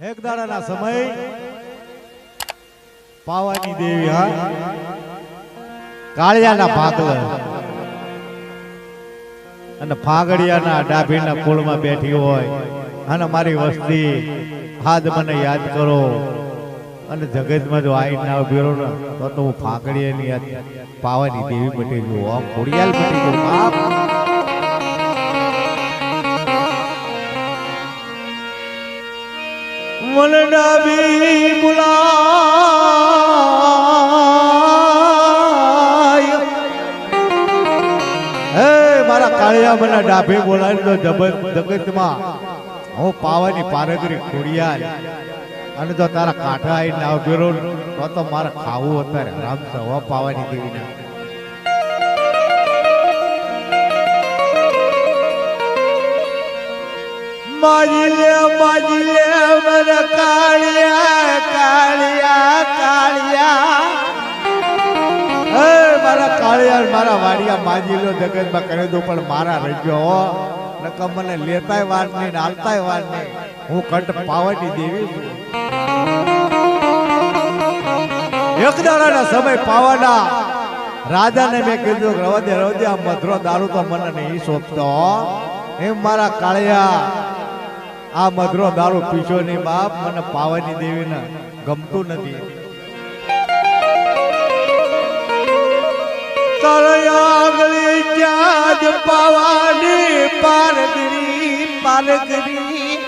એક દાડાના સમય. પાવાની દેવી હા. કાળિયાના ભાગલ અને ફાગડિયાના ડાભીના કુળમાં બેઠી હોય. અને મારી વસ્તી હાથ મને યાદ કરો. અને જગતમાં જો આઈ ના ઉભેરો ને તો હું ફાગડિયાની યાદ પાવાની દેવી ગયું. આમ ખોડિયાલ ગયું. બાપ. મન ડાબી બોલાય. હે, મારા કાળિયા મને ડાભી બોલાય તો જગતમાં. હું પાવાની પારગરી ખોડિયા અને જો તારા કાંઠા આવીને ના ઉભેરો તો તો મારે ખાવું અત્યારે. આરામ સવા પાવાની દેવી ના માજી લે મને માજી જગતમાં કરી દો પણ મારા રજો નકમ મને લેતાય વાર નહીં હાલતાય વાર નહીં. હું કંઠ પાવટી દેવી એક દાડાના સમય પાવાના. રાજાને મેં કીધું રવદે રવા આ મધરો દારૂ તો મને નહીં શોભતો એમ મારા કાળિયા, આ મધરો દારૂ પીછો નહીં બાપ. મને પાવાની દેવીને ગમતું નથી. તળિયાગળી ક્યાં જ પાવાની પારગરી પારગરી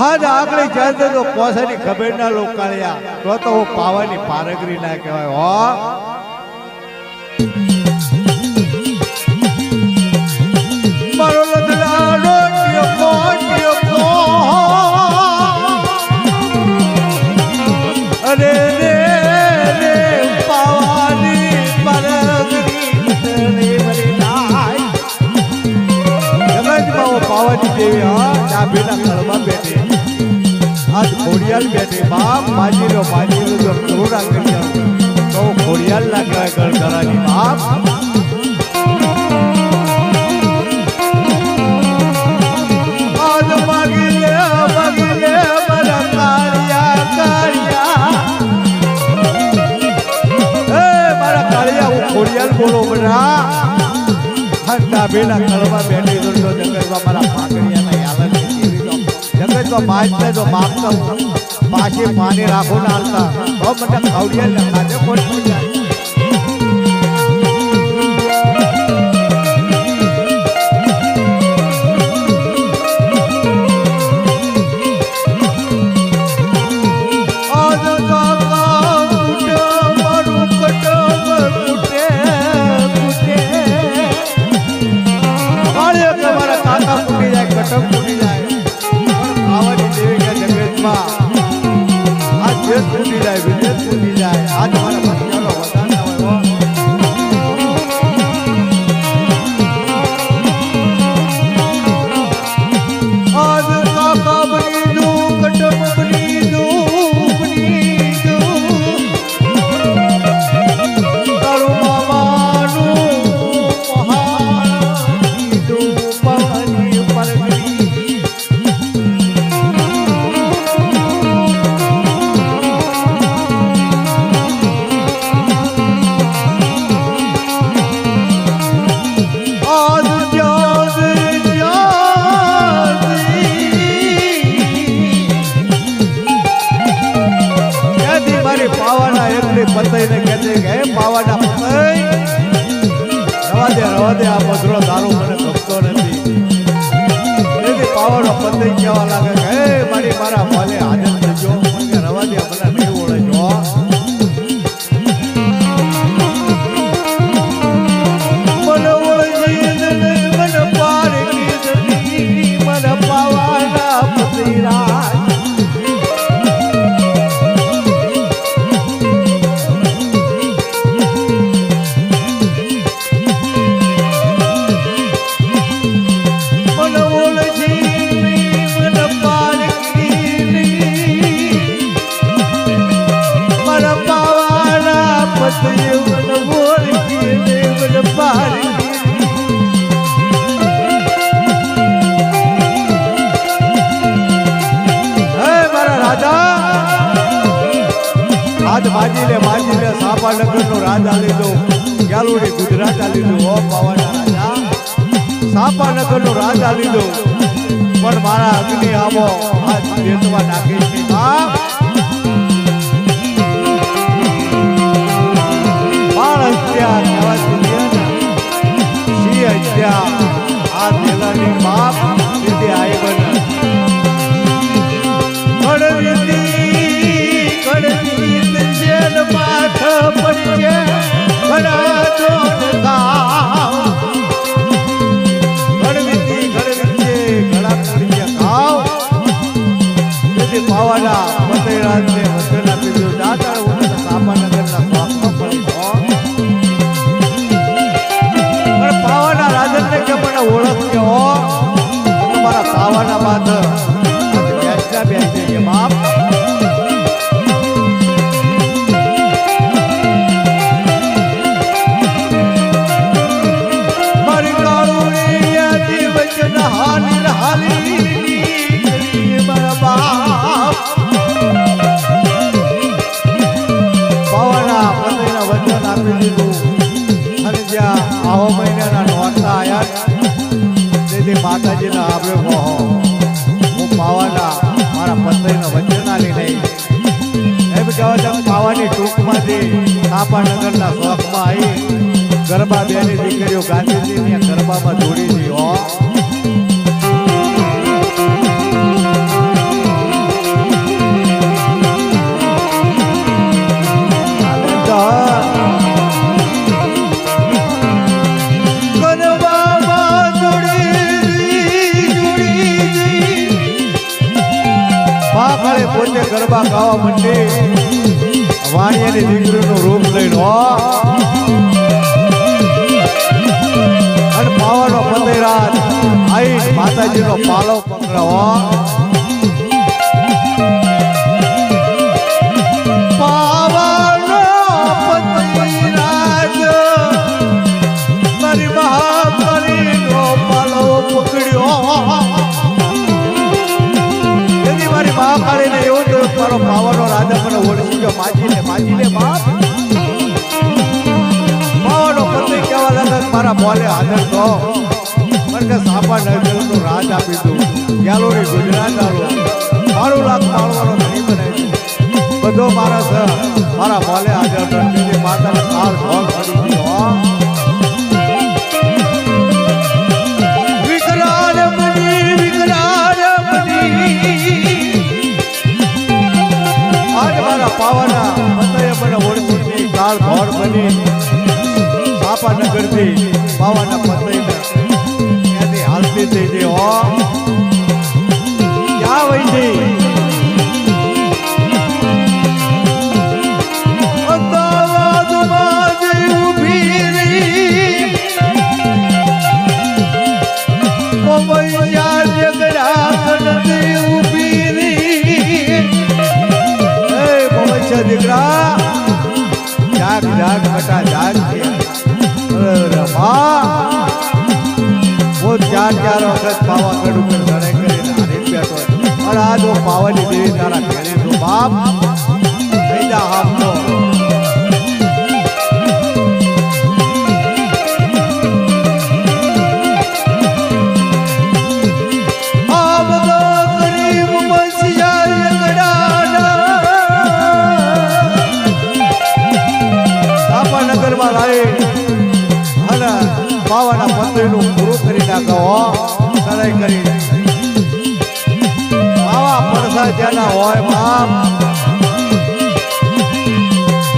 આજ આગળ જાય તો કોસાની ખબર ના લો, કાળિયા. તો તો હું પાવાની પારગરી ના કહેવાય, હો. ખોડિયાલ બેઠી, બાપ માજી લો માજી લો જો કરોડા કરી તો ખોડિયાલ ના કહેવાય કરાની બાપ. બોલો હંડા બેના કળવા બેઠી તો જગતમાં મારા યાદ જગતમાં માજને તો માગતો પાછી પાણી રાખો ના તો મને ખાવડિયા ને ખાતે કોઈ દેશ ફૂટી જાય વિદેશ ફૂટી જાય. આજ de lleva la માજીને સાપાનગરનો રાજા લીધો ગેલુડી ગુજરાત લીધો, ઓ પાવાના રાજા. સાપાનગરનો રાજા લીધો, પણ મારા અગ્નિ આવો આજ વેતવા નાખી બાપ સાપાનગરના શોખમાં આવી ગરબા બેની દીકરીઓ ગાંધીજીની ગરબામાં જોડી હતી હો. પોતે ગરબા ગાવા માંડી. વાણિયાની દીકરીનું રૂપ લઈને હો. અને પાવાનો પતેરાજ આઈ માતાજીનો પાલો પકડો મારા બોલે હાજર તો મને સાપા તો રાજ આપી દઉં. ગેલોરી ગુજરાત આલો મારું લાખ માળવાનો ધણી બને બધો મારા છે મારા બોલે હાજર તો માતાને કાળ ભોગ કરી દીધો પાવાના મને ઓળખી કાળ ભોળ બની. સાપાનગરથી પાવાના જાગ બેટા જાગ રમા હું ચાર ચાર વખત પાવાગઢ ઉપર ચડાઈ કરીને હારી બેઠો આ જો પાવાની દેવી તારા ઘરે તો બાપ. થઈ જા સરાઈ કરી. આવા પડસા જેના હોય બાપ.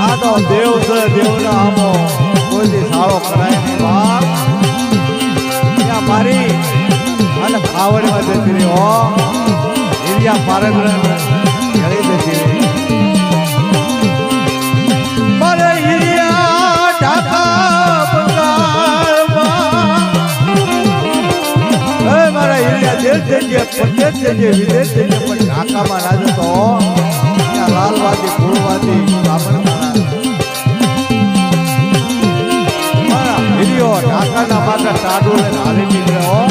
આ તો દેવ છે, દેવનો આમો. કોઈ સાળો કરાય નહીં બાપ. ત્યાં મારી અને ભાવડીમાં જતી રહી હો. હિરિયા પારગણ ઢાકામાં ના જતો ત્યાં લાલવાદી ફૂલવાદી બ્રાહ્મણ ઢાકાના માટે ટાડું ને હાલી નીકળ્યો